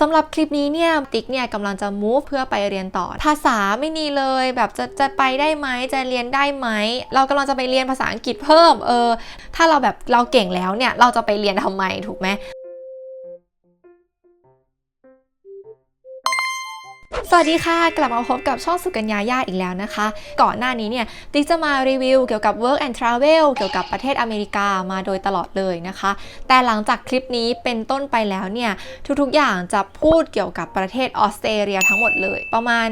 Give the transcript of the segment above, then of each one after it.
สำหรับคลิปนี้เนี่ยติ๊กเนี่ยกำลังจะ move เพื่อไปเรียนต่อ ภาษาไม่มีเลย แบบจะจะไปได้ไหมจะเรียนได้ไหมเรากำลังจะไปเรียนภาษาอังกฤษเพิ่มเออถ้าเราแบบเราเก่งแล้วเนี่ยเราจะไปเรียนทำไมถูกไหม สวัสดีค่ะ กลับมาพบกับช่องสุกัญญาญาอีกแล้วนะคะ ก่อนหน้านี้เนี่ย ติ๊กจะมารีวิวเกี่ยวกับ work and travel เกี่ยวกับประเทศอเมริกามาโดยตลอดเลยนะคะ แต่หลังจากคลิปนี้เป็นต้นไปแล้วเนี่ย ทุกๆอย่างจะพูดเกี่ยวกับประเทศออสเตรเลียทั้งหมดเลย ประมาณ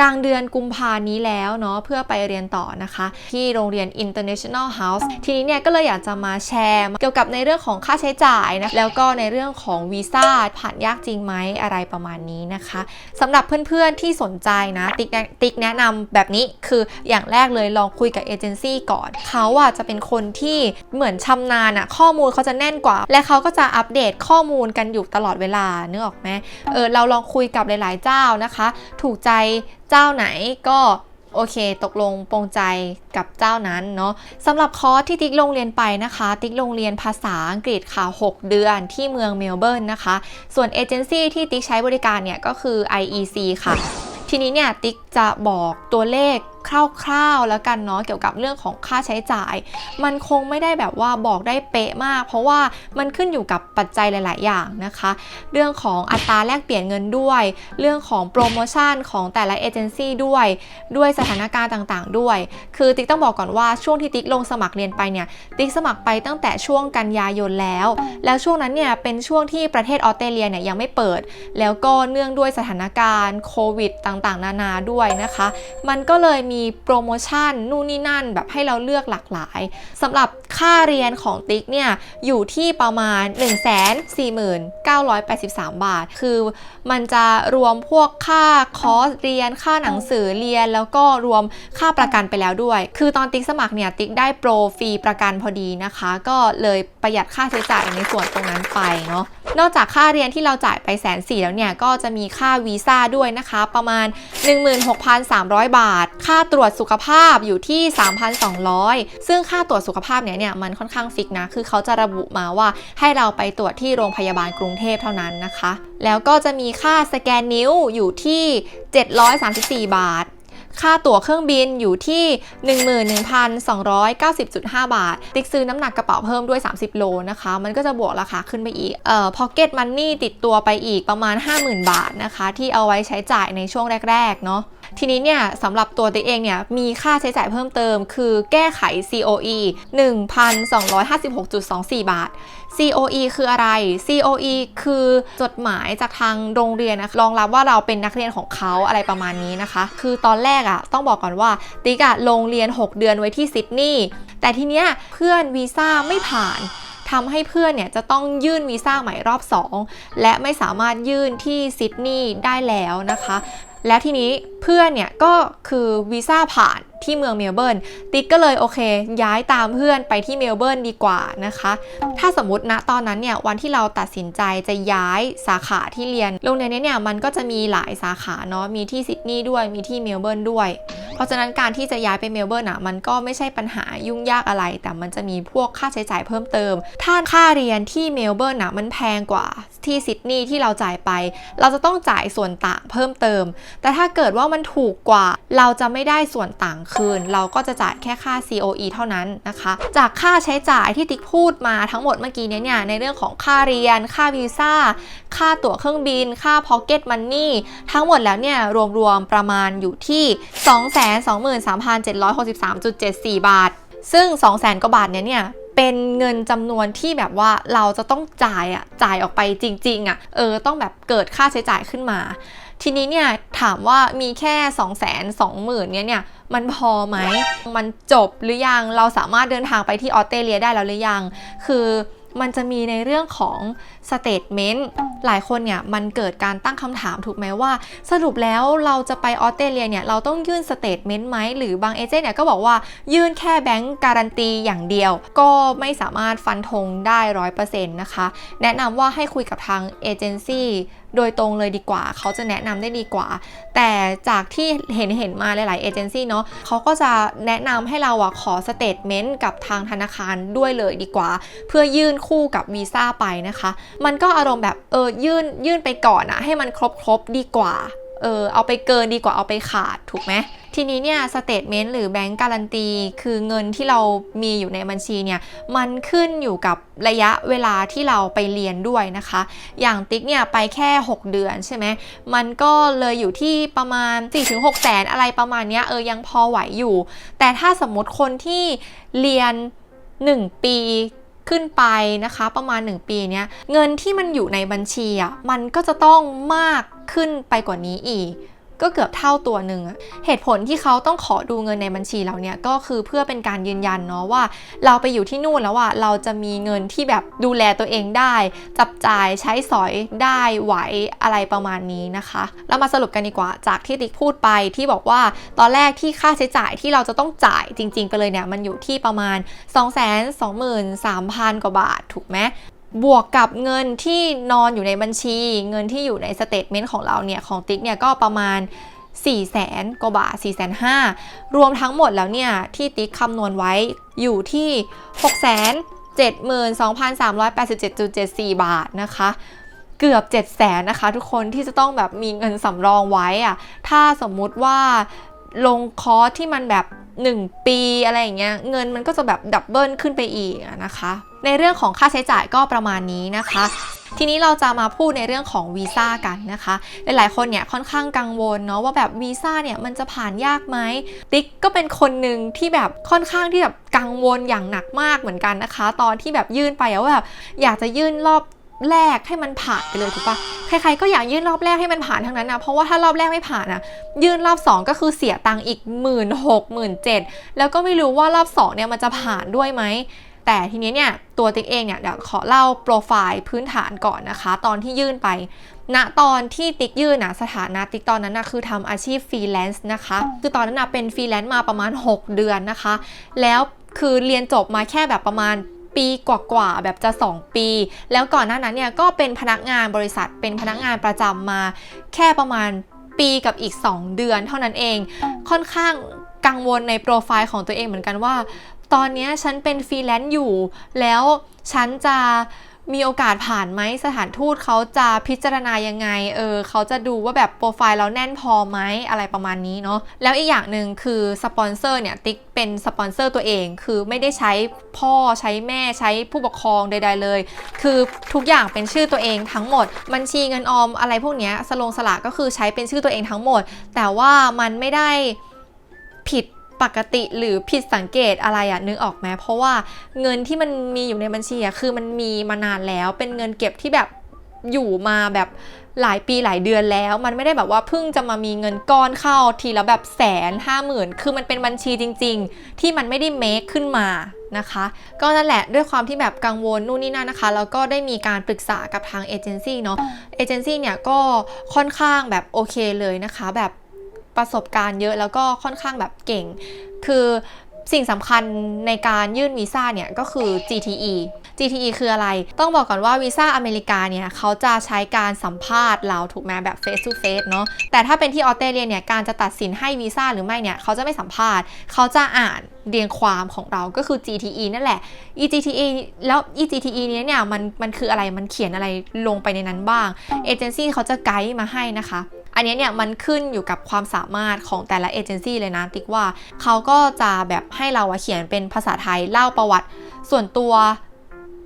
กลางเดือนกุมภานี้แล้วเนาะเพื่อไปเรียนต่อนะคะ ที่โรงเรียน International House ทีนี้เนี่ยก็เลยอยากจะมาแชร์เกี่ยวกับในเรื่องของค่าใช้จ่ายนะแล้วก็ในเรื่องของวีซ่าผ่านยากจริงไหมอะไรประมาณนี้นะคะสำหรับเพื่อนๆที่สนใจนะติ๊กติ๊กแนะนำแบบนี้คืออย่างแรกเลยลองคุยกับเอเจนซี่ก่อนเขาอะจะเป็นคนที่เหมือนชำนาญอะข้อมูลเขาจะแน่นกว่า และเขาก็จะอัปเดตข้อมูลกันอยู่ตลอดเวลานึกออกไหมเออเราลองคุยกับหลาย ๆ เจ้านะคะ ถูกใจเจ้าไหนก็โอเค ตกลงปรงใจกับเจ้านั้นเนาะสำหรับคอร์สที่ติ๊กลงเรียนไปนะคะ ติ๊กลงเรียนภาษาอังกฤษค่ะ 6 เดือนที่เมืองเมลเบิร์นนะคะ ส่วนเอเจนซี่ที่ติ๊กใช้บริการเนี่ยก็คือ IEC ค่ะ ทีนี้เนี่ยติ๊ก จะบอกตัวเลขคร่าวๆแล้วกันเนาะเกี่ยวกับเรื่องของค่าใช้จ่าย มันคงไม่ได้แบบว่าบอกได้เป๊ะมาก เพราะว่ามันขึ้นอยู่กับปัจจัยหลาย ๆ อย่างนะคะ เรื่องของอัตราแลกเปลี่ยนเงินด้วย เรื่องของโปรโมชั่นของแต่ละเอเจนซี่ด้วย ด้วยสถานการณ์ต่างๆ ด้วย คือติ๊กต้องบอกก่อนว่าช่วงที่ติ๊กลงสมัครเรียนไปเนี่ยติ๊กสมัครไปตั้งแต่ช่วงกันยายนแล้ว แล้วช่วงนั้นเนี่ยเป็นช่วงที่ประเทศออสเตรเลียเนี่ยยังไม่เปิด แล้วก็เนื่องด้วยสถานการณ์โควิด ต่างๆ นานาด้วยนะคะ มันก็เลยมีโปรโมชั่นนู่นนี่นั่นแบบให้เราเลือกหลากหลายสำหรับค่าเรียนของติ๊กเนี่ยอยู่ที่ประมาณ 149,83 บาท คือมันจะรวมพวกค่าคอร์สเรียน ค่าหนังสือเรียน แล้วก็รวมค่าประกันไปแล้วด้วย คือตอนติ๊กสมัครเนี่ยติ๊กได้โปรฟรีประกันพอดีนะคะ ก็เลยประหยัดค่าใช้จ่ายในส่วนตรงนั้นไปเนาะนอกจากค่าเรียนที่เราจ่ายไปแสนสี่แล้วเนี่ยก็จะมีค่าวีซ่าด้วยนะคะ ประมาณ16,300 บาท ค่าตรวจสุขภาพอยู่ที่ 3,200 ซึ่งค่าตรวจสุขภาพเนี่ยเนี่ยมันค่อนข้างฟิกนะ คือเขาจะระบุมาว่าให้เราไปตรวจที่โรงพยาบาลกรุงเทพเท่านั้นนะคะ แล้วก็จะมีค่าสแกนนิ้วอยู่ที่ 734 บาทค่าตั๋วเครื่องบินอยู่ที่ 11,290.5 บาท ติ๊กซื้อน้ำหนักกระเป๋าเพิ่มด้วย 30 โลนะคะ มันก็จะบวกราคาขึ้นไปอีก เอ่อ pocket money ติดตัวไปอีกประมาณ 50,000 บาทนะคะ ที่เอาไว้ใช้จ่ายในช่วงแรก ๆ เนาะ ทีนี้เนี่ยสำหรับตัวติ๊กเองเนี่ยมีค่าใช้จ่ายเพิ่มเติม คือแก้ไข COE 1,256.24 บาท COE คืออะไร COE คือจดหมายจากทางโรงเรียนนะรองรับว่าเราเป็นนักเรียนของเขาอะไรประมาณนี้นะคะ คือตอนแรกอะ่ะต้องบอกก่อนว่าติ๊กอะลงเรียน 6 เดือนไว้ที่ซิดนีย์แต่ทีเนี้ยเพื่อนวีซ่าไม่ผ่านทำให้เพื่อนเนี่ยจะต้องยื่นวีซ่าใหม่รอบ 2 และไม่สามารถยื่นที่ซิดนีย์ได้แล้วนะคะ แล้วทีนี้เพื่อนเนี่ยก็คือวีซ่าผ่านที่เมืองเมลเบิร์นติ๊กก็เลยโอเค ย้ายตามเพื่อนไปที่เมลเบิร์นดีกว่านะคะ ถ้าสมมติณตอนนั้นเนี่ยวันที่เราตัดสินใจจะย้ายสาขาที่เรียนโรงเรียนนี้เนี่ยมันก็จะมีหลายสาขาเนาะมีที่ซิดนีย์ด้วยมีที่เมลเบิร์นด้วย เพราะฉะนั้นการที่จะย้ายไปเมลเบิร์นอะมันก็ไม่ใช่ปัญหายุ่งยากอะไร แต่มันจะมีพวกค่าใช้จ่ายเพิ่มเติม ถ้าค่าเรียนที่เมลเบิร์นอะมันแพงกว่าที่ซิดนีย์ที่เราจ่ายไป เราจะต้องจ่ายส่วนต่างเพิ่มเติม แต่ถ้าเกิดว่ามันถูกกว่า เราจะไม่ได้ส่วนต่างคืน เราก็จะจ่ายแค่ค่า COE เท่านั้นนะคะ จากค่าใช้จ่ายที่ติ๊กพูดมาทั้งหมดเมื่อกี้เนี้เนี่ยในเรื่องของค่าเรียน ค่าวีซ่า ค่าตั๋วเครื่องบิน ค่า Pocket Money ทั้งหมดแล้วเนี่ยรวมๆประมาณอยู่ที่ 223,763.74 บาท ซึ่ง 200,000กว่าบาทเนี่ยเนี่ยเป็นเงินจำนวนที่แบบว่าเราจะต้องจ่ายอะจ่ายออกไปจริงๆอะเออต้องแบบเกิดค่าใช้จ่ายขึ้นมา ทีนี้เนี่ยถามว่ามีแค่ 2 2 0 0 0 0เนี่ยเนี่ยมันพอไหม มันจบหรือยัง เราสามารถเดินทางไปที่ออสเตรเลียได้แล้วหรือยัง คือมันจะมีในเรื่องของสเตทเมนต์หลายคนเนี่ยมันเกิดการตั้งคำถามถูกไหมว่า สรุปแล้วเราจะไปออสเตรเลียเนี่ยเราต้องยื่นสเตทเมนต์ไหมหรือบางเอเจนต์เนี่ยก็บอกว่ายื่นแค่แบงก์การันตีอย่างเดียว ก็ไม่สามารถฟันธงได้ร้อยเปอร์เซ็นต์นะคะ แนะนำว่าให้คุยกับทางเอเจนซี่โดยตรงเลยดีกว่า เขาจะแนะนำได้ดีกว่า แต่จากที่เห็นเห็นมาหลาย ๆ เอเจนซี่เนาะเขาก็จะแนะนำให้เราอะขอสเตทเมนต์กับทางธนาคารด้วยเลยดีกว่า เพื่อยื่นคู่กับวีซ่าไปนะคะ มันก็อารมณ์แบบเออยื่นยื่นไปก่อนอะให้มันครบครบดีกว่าเออเอาไปเกินดีกว่าเอาไปขาดถูกไหมทีนี้เนี่ยสเตทเมนต์หรือแบงก์การันตี คือเงินที่เรามีอยู่ในบัญชีเนี่ยมันขึ้นอยู่กับระยะเวลาที่เราไปเรียนด้วยนะคะ อย่างติ๊กเนี่ยไปแค่ 6 เดือนใช่ไหมมันก็เลยอยู่ที่ประมาณ 4-6แสนอะไรประมาณเนี้ยเออยังพอไหวอยู่ แต่ถ้าสมมติคนที่เรียน 1 ปี ขึ้นไปนะคะ ประมาณ 1 ปีเนี้ยเงินที่มันอยู่ในบัญชีอะมันก็จะต้องมากขึ้นไปกว่านี้อีก ก็เกือบเท่าตัวหนึ่งอะเหตุผลที่เขาต้องขอดูเงินในบัญชีเราเนี่ยก็คือเพื่อเป็นการยืนยันเนาะว่า เราไปอยู่ที่นู่นแล้วว่าเราจะมีเงินที่แบบดูแลตัวเองได้ จับจ่ายใช้สอยได้ไหวอะไรประมาณนี้นะคะ เรามาสรุปกันดีกว่าจากที่ติ๊กพูดไปที่บอกว่าตอนแรกที่ค่าใช้จ่ายที่เราจะต้องจ่ายจริง ๆ ไปเลยเนี่ยมันอยู่ที่ประมาณ 223,000 กว่าบาทถูกไหม บวกกับเงินที่นอนอยู่ในบัญชี เงินที่อยู่ในสเตทเมนต์ของเราเนี่ยของติ๊กเนี่ยก็ประมาณ 4 0 0แสนกว่าบาท4 5 0 0 0รวมทั้งหมดแล้วเนี่ยที่ติ๊กคำนวณไว้อยู่ที่ 6 7 2 3 8 7 7 4 บาทนะคะ เกือบ 7 0 0แสนนะคะ ทุกคนที่จะต้องแบบมีเงินสำรองไว้อะถ้าสมมุติว่า ลงคอร์สที่มันแบบ 1 ปีอะไรอย่างเงี้ยเงินมันก็จะแบบดับเบิลขึ้นไปอีกนะคะ ในเรื่องของค่าใช้จ่ายก็ประมาณนี้นะคะ ทีนี้เราจะมาพูดในเรื่องของวีซ่ากันนะคะ หลายๆคนเนี่ยค่อนข้างกังวลเนาะว่าแบบวีซ่าเนี่ยมันจะผ่านยากไหมติ๊กก็เป็นคนหนึ่งที่แบบค่อนข้างที่แบบกังวลอย่างหนักมากเหมือนกันนะคะ ตอนที่แบบยื่นไปอะว่าแบบอยากจะยื่นรอบ แรกให้มันผ่านไปเลยถูกปะใครๆก็อยากยื่นรอบแรกให้มันผ่านทั้งนั้นนะเพราะว่าถ้ารอบแรกไม่ผ่านอะยื่นรอบ 2 ก็คือเสียตังค์อีกหมื่นหกหมื่นเจ็ดแล้วก็ไม่รู้ว่ารอบ2เนี่ยมันจะผ่านด้วยไหมแต่ทีนี้เนี่ยตัวติ๊กเองเนี่ยเดี๋ยวขอเล่าโปรไฟล์พื้นฐานก่อนนะคะ ตอนที่ยื่นไปณตอนที่ติ๊กยื่นนะสถานะติ๊กตอนนั้นนะคือทำอาชีพฟรีแลนซ์นะคะ คือตอนนั้นนะเป็นฟรีแลนซ์มาประมาณ 6 เดือนนะคะ แล้วคือเรียนจบมาแค่แบบประมาณ ปีกว่าๆแบบจะ 2 ปี แล้วก่อนหน้านั้นเนี่ยก็เป็นพนักงานบริษัทเป็นพนักงานประจำมาแค่ประมาณปีกับอีก 2 เดือนเท่านั้นเอง ค่อนข้างกังวลในโปรไฟล์ของตัวเองเหมือนกันว่า ตอนนี้ฉันเป็นฟรีแลนซ์อยู่ แล้วฉันจะ มีโอกาสผ่านไหมสถานทูตเขาจะพิจารณายังไง เออเขาจะดูว่าแบบโปรไฟล์เราแน่นพอไหมอะไรประมาณนี้เนาะแล้วอีกอย่างหนึ่งคือสปอนเซอร์เนี่ยติ๊กเป็นสปอนเซอร์ตัวเองคือไม่ได้ใช้พ่อใช้แม่ใช้ผู้ปกครองใด ๆเลย คือทุกอย่างเป็นชื่อตัวเองทั้งหมด บัญชีเงินออมอะไรพวกเนี้ยสลงสละก็คือใช้เป็นชื่อตัวเองทั้งหมด แต่ว่ามันไม่ได้ผิด ปกติหรือผิดสังเกตอะไรอะนึกออกไหมเพราะว่าเงินที่มันมีอยู่ในบัญชีอะคือมันมีมานานแล้ว เป็นเงินเก็บที่แบบอยู่มาแบบหลายปีหลายเดือนแล้ว มันไม่ได้แบบว่าเพิ่งจะมามีเงินก้อนเข้าทีละแบบแสนห้าหมื่นคือมันเป็นบัญชีจริง ๆ ที่มันไม่ได้เมคขึ้นมานะคะ ก็นั่นแหละด้วยความที่แบบกังวลนู่นนี่นั่นนะคะแล้วก็ได้มีการปรึกษากับทางเอเจนซี่เนาะเอเจนซี่เนี่ยก็ค่อนข้างแบบโอเคเลยนะคะแบบ ประสบการณ์เยอะแล้วก็ค่อนข้างแบบเก่ง คือสิ่งสำคัญในการยื่นวีซ่าเนี่ยก็คือ GTE GTE คืออะไร ต้องบอกก่อนว่าวีซ่าอเมริกาเนี่ยเขาจะใช้การสัมภาษณ์เราถูกไหมแบบ face to face เนาะ แต่ถ้าเป็นที่ออสเตรเลียเนี่ยการจะตัดสินให้วีซ่าหรือไม่เนี่ยเขาจะไม่สัมภาษณ์ เขาจะอ่านเรียงความของเราก็คือ GTE นั่นแหละ EGTE แล้ว EGTE เนี้ยเนี่ยมันมันคืออะไร มันเขียนอะไรลงไปในนั้นบ้าง เอเจนซี่เขาจะไกด์มาให้นะคะ อันนี้เนี่ยมันขึ้นอยู่กับความสามารถของแต่ละเอเจนซี่เลยนะติ๊กว่าเขาก็จะแบบให้เราเขียนเป็นภาษาไทยเล่าประวัติส่วนตัว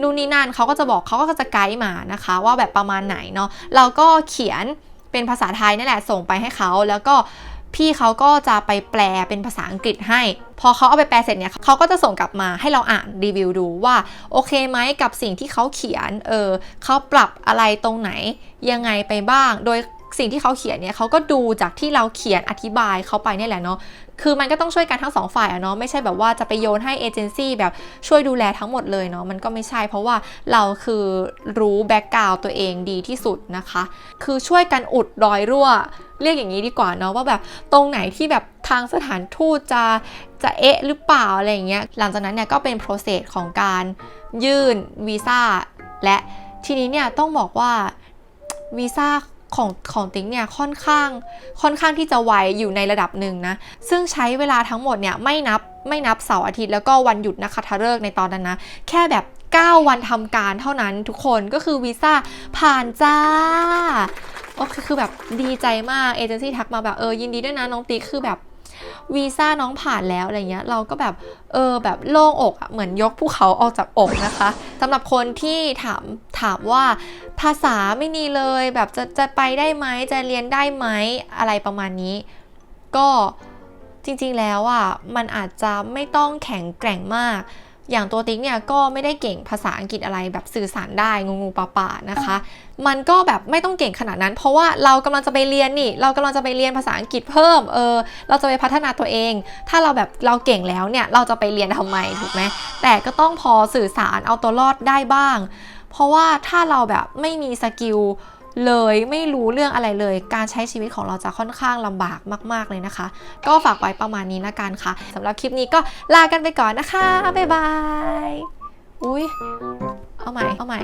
นู่นนี่นั่นเขาก็จะบอกเขาก็จะไกด์มานะคะ ว่าแบบประมาณไหนเนาะเราก็เขียนเป็นภาษาไทยนั่นแหละส่งไปให้เขาแล้วก็พี่เขาก็จะไปแปลเป็นภาษาอังกฤษให้ พอเขาเอาไปแปลเสร็จเนี่ยเขาก็จะส่งกลับมาให้เราอ่านรีวิวดูว่าโอเคไหมกับสิ่งที่เขาเขียนเออเขาปรับอะไรตรงไหนยังไงไปบ้าง โดย สิ่งที่เขาเขียนเนี่ยเขาก็ดูจากที่เราเขียนอธิบายเขาไปเนี่ยแหละเนาะคือมันก็ต้องช่วยกันทั้งสองฝ่ายอะเนาะไม่ใช่แบบว่าจะไปโยนให้เอเจนซี่แบบช่วยดูแลทั้งหมดเลยเนาะมันก็ไม่ใช่เพราะว่าเราคือรู้แบ็กกราวตัวเองดีที่สุดนะคะ คือช่วยกันอุดรอยรั่ว เรียกอย่างนี้ดีกว่าเนาะว่าแบบตรงไหนที่แบบทางสถานทูตจะจะเอ๊ะหรือเปล่าอะไรอย่างเงี้ยหลังจากนั้นเนี่ยก็เป็นโปรเซสของการยื่นวีซ่าและทีนี้เนี่ยต้องบอกว่าวีซ่า ของของติ๊กเนี่ยค่อนข้างค่อนข้างที่จะไวอยู่ในระดับหนึ่งนะ ซึ่งใช้เวลาทั้งหมดเนี่ยไม่นับไม่นับเสาร์อาทิตย์แล้วก็วันหยุดนะคะทะเลิกในตอนนั้นนะ แค่แบบ 9 วันทำการเท่านั้นทุกคนก็คือวีซ่าผ่านจ้าโอเคคือแบบดีใจมากเอเจนซี่ทักมาแบบเออยินดีด้วยนะน้องติ๊กคือแบบ วีซ่าน้องผ่านแล้วอะไรเงี้ยเราก็แบบเออแบบโล่งอกอะเหมือนยกภูเขาออกจากอกนะคะสำหรับคนที่ถามถามว่าภาษาไม่มีเลยแบบจะจะไปได้ไหมจะเรียนได้ไหมอะไรประมาณนี้ ก็จริงๆแล้วอะมันอาจจะไม่ต้องแข็งแกร่งมาก อย่างตัวติ๊กเนี่ยก็ไม่ได้เก่งภาษาอังกฤษอะไรแบบสื่อสารได้งูงูปลาปานะคะ มันก็แบบไม่ต้องเก่งขนาดนั้น เพราะว่าเรากำลังจะไปเรียนนี่ เรากำลังจะไปเรียนภาษาอังกฤษเพิ่มเออเราจะไปพัฒนาตัวเอง ถ้าเราแบบเราเก่งแล้วเนี่ยเราจะไปเรียนทำไมถูกไหมแต่ก็ต้องพอสื่อสารเอาตัวรอดได้บ้าง เพราะว่าถ้าเราแบบไม่มีสกิล เลยไม่รู้เรื่องอะไรเลย การใช้ชีวิตของเราจะค่อนข้างลำบากมาก ๆเลยนะคะ ก็ฝากไว้ประมาณนี้ละกันค่ะสำหรับคลิปนี้ก็ลากันไปก่อนนะคะบ๊ายบายอุ้ยเอาใหม่เอาใหม่